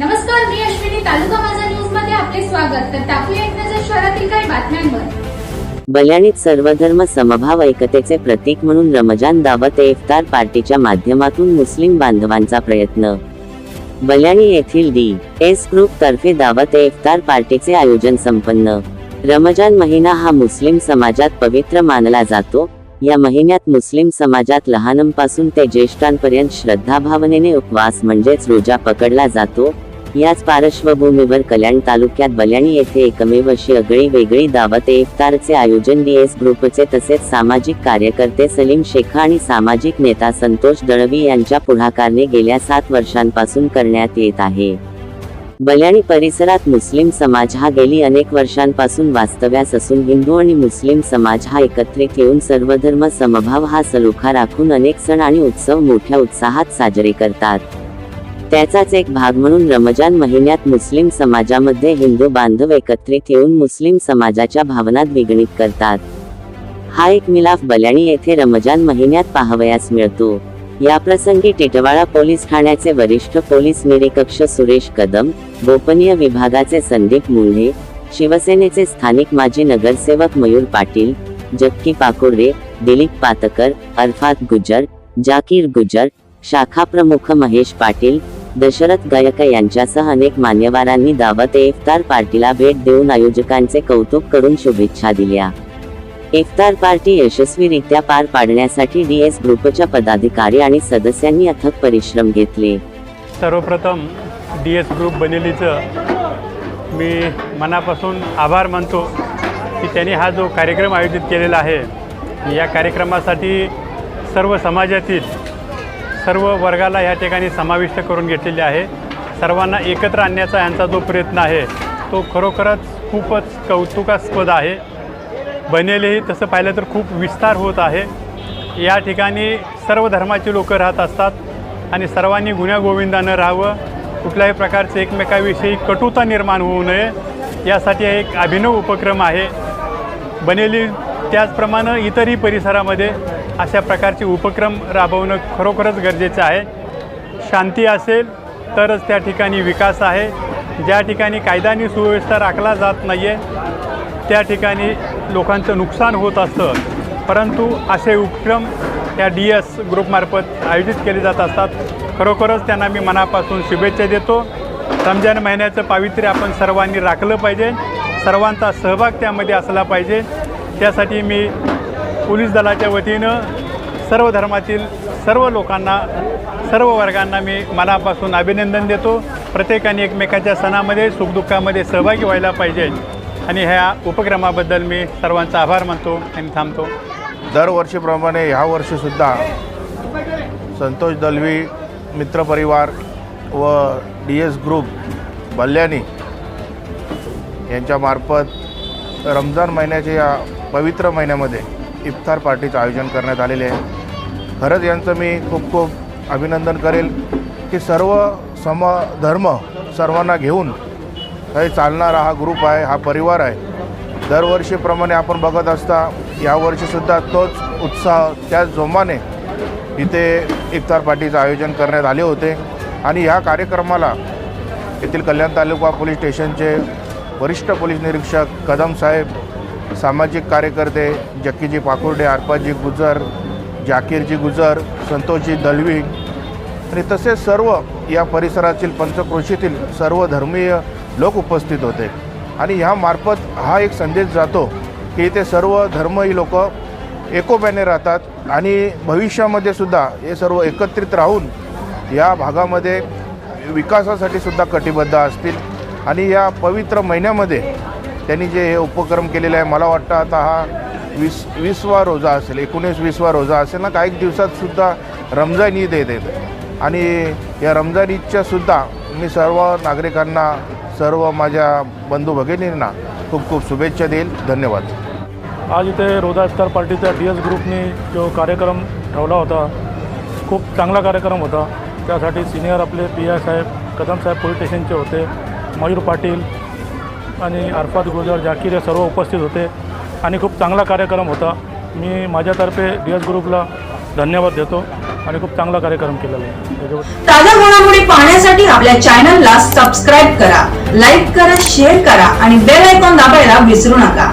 नमस्कार मी अश्विनी. तालुका माझा न्यूजमध्ये आपले स्वागत. तर टाकूया एक नजर शहरातील काही बातम्यांवर. बल्याणीत सर्वधर्म समभाव ऐकतेचे प्रतीक म्हणून रमजान दावत इफ्तार पार्टीच्या माध्यमातून मुस्लिम बांधवांचा प्रयत्न. बल्याणी येथील डी एस ग्रुप तर्फे दावत इफ्तार पार्टीचे आयोजन संपन्न. रमजान महिना हा मुस्लिम समाजात पवित्र मानला जातो. या महिन्यात मुस्लिम समाजात लहानांपासून ते ज्येष्ठांपर्यंत श्रद्धाभावनेने उपवास म्हणजेच रोजा पकडला जातो. याच पार्श्वभूमीवर कल्याण तालुक्यात बल्याणी येथे एकमेव अशी आगळी वेगळी दावत इफ्तारचे आयोजन डीएस ग्रुपचे तसेच सामाजिक कार्यकर्ते सलीम शेखा आणि सामाजिक नेता संतोष दळवी यांच्या पुढाकारने गेल्या सात वर्षांपासून करण्यात येत आहे. बल्याणी परिसरात मुस्लिम समाज हा गेली अनेक वर्षांपासून वास्तव्यास असून हिंदू आणि मुस्लिम समाज हा एकत्रित येऊन सर्वधर्म समभाव हा सलोखा राखून अनेक सण आणि उत्सव मोठ्या उत्साहात साजरे करतात. त्याचाच एक भाग म्हणून रमजान महिन्यात मुस्लिम समाजामध्ये हिंदू बांधव एकत्रित येऊन मुस्लिम समाजाच्या भावनात द्विगुणित करतात. हा एक मिलाफ बल्याणी येथे रमजान महिन्यात पाहावयास मिळतो. या प्रसंगी टिटवाळा पोलीस ठाण्याचे वरिष्ठ पोलीस निरीक्षक सुरेश कदम गोपनीय विभागाचे संदीप मुंढे शिवसेनेचे स्थानिक माजी नगरसेवक मयूर पाटील जक्की पाकुर्डे दिलीप पातकर अरफात गुजर जाकीर गुजर शाखा प्रमुख महेश पाटील दशरथ गायक यांच्यासह अनेक मान्यवरांनी दावत इफ्तार पार्टीला भेट देऊन आयोजकांचे कौतुक करून शुभेच्छा दिल्या. इफ्तार पार्टी यशस्वीरित्या पार पाडण्यासाठी डी एस ग्रुपच्या पदाधिकारी आणि सदस्यांनी अथक परिश्रम घेतले. सर्वप्रथम डी एस ग्रुप बनेलीचं मी मनापासून आभार मानतो की त्यांनी हा जो कार्यक्रम आयोजित केलेला आहे. या कार्यक्रमासाठी सर्व समाजातील सर्व वर्गाला या ठिकाणी समाविष्ट करून घेतलेली आहे. सर्वांना एकत्र आणण्याचा यांचा जो प्रयत्न आहे तो खरोखरच खूपच कौतुकास्पद आहे. बनेलही तसं पाहिलं तर खूप विस्तार होत आहे. या ठिकाणी सर्व धर्माची लोक राहत असतात आणि सर्वांनी गुण्यागोविंदानं राहावं. कुठल्याही प्रकारचे एकमेकाविषयी कटुता निर्माण होऊ नये. यासाठी एक अभिनव उपक्रम आहे. बनेली त्याचप्रमाणे इतरही परिसरामध्ये अशा प्रकारचे उपक्रम राबवणं खरोखरच गरजेचं आहे. शांती असेल तरच त्या ठिकाणी विकास आहे. ज्या ठिकाणी कायदानी सुव्यवस्था राखला जात नाही आहे त्या ठिकाणी लोकांचं नुकसान होत असतं. परंतु असे उपक्रम या डी एस ग्रुपमार्फत आयोजित केले जात असतात. खरोखरच त्यांना मी मनापासून शुभेच्छा देतो. रमजान महिन्याचं पावित्र्य आपण सर्वांनी राखलं पाहिजे. सर्वांचा सहभाग त्यामध्ये असला पाहिजे. त्यासाठी मी पोलीस दलाच्या वतीनं सर्व धर्मातील सर्व लोकांना सर्व वर्गांना मी मनापासून अभिनंदन देतो. प्रत्येकाने एकमेकाच्या सणामध्ये सुखदुःखामध्ये सहभागी व्हायला पाहिजे. आणि ह्या उपक्रमाबद्दल मी सर्वांचा आभार मानतो आणि थांबतो. दरवर्षीप्रमाणे ह्या वर्षीसुद्धा संतोष दलवी मित्रपरिवार व डी एस ग्रुप बल्याणी यांच्यामार्फत रमजान महिन्याच्या या पवित्र महिन्यामध्ये इफ्तार पार्टीचं आयोजन करण्यात आलेले आहे. खरंच यांचं मी खूप खूप अभिनंदन करेल की सर्व सम धर्म सर्वांना घेऊन काही चालणारा हा ग्रुप आहे हा परिवार आहे. दरवर्षीप्रमाणे आपण बघत असता यावर्षीसुद्धा तोच उत्साह त्याच जोमाने इथे इफ्तार पार्टीचं आयोजन करण्यात आले होते. आणि ह्या कार्यक्रमाला येथील कल्याण तालुका पोलीस स्टेशनचे वरिष्ठ पोलीस निरीक्षक कदम साहेब सामाजिक कार्यकर्ते जक्कीजी पाकुर्डे आरपाजी गुजर जाकीरजी गुजर संतोषजी दलवी. आणि तसेच सर्व या परिसरातील पंचक्रोशीतील सर्व धर्मीय लोक उपस्थित होते. आणि ह्यामार्फत हा एक संदेश जातो की इथे सर्व धर्मही लोक एकोप्याने राहतात आणि भविष्यामध्ये सुद्धा हे सर्व एकत्रित राहून या भागामध्ये विकासासाठी सुद्धा कटिबद्ध असतील. आणि या पवित्र महिन्यामध्ये त्यांनी जे हे उपक्रम केलेले आहे मला वाटतं आता हा वीस वीसवा रोजा असेल एकोणीस वीसवा रोजा असेल ना काही दिवसात सुद्धा रमजान ईद येत येते. आणि या रमजान ईदच्या सुद्धा मी सर्व नागरिकांना सर्व माझ्या बंधू भगिनींना खूप खूप शुभेच्छा देईल. धन्यवाद. आज इथे रोजा इफ्तार पार्टीच्या डी एस ग्रुपने जो कार्यक्रम ठेवला होता खूप चांगला कार्यक्रम होता. त्यासाठी सिनियर आपले पी आय साहेब कदम साहेब पोलीस स्टेशनचे होते मयूर पाटील आणि अरफात गुजर जाकीर हे सर्व उपस्थित होते आणि खूप चांगला कार्यक्रम होता. मी माझ्यातर्फे डी एस ग्रुपला धन्यवाद देतो आणि खूप चांगला कार्यक्रम केलेला आहे. ताज्या घडामोडी पाहण्यासाठी आपल्या चॅनलला सबस्क्राईब करा लाईक करा शेअर करा आणि बेल आयकॉन दाबायला विसरू नका.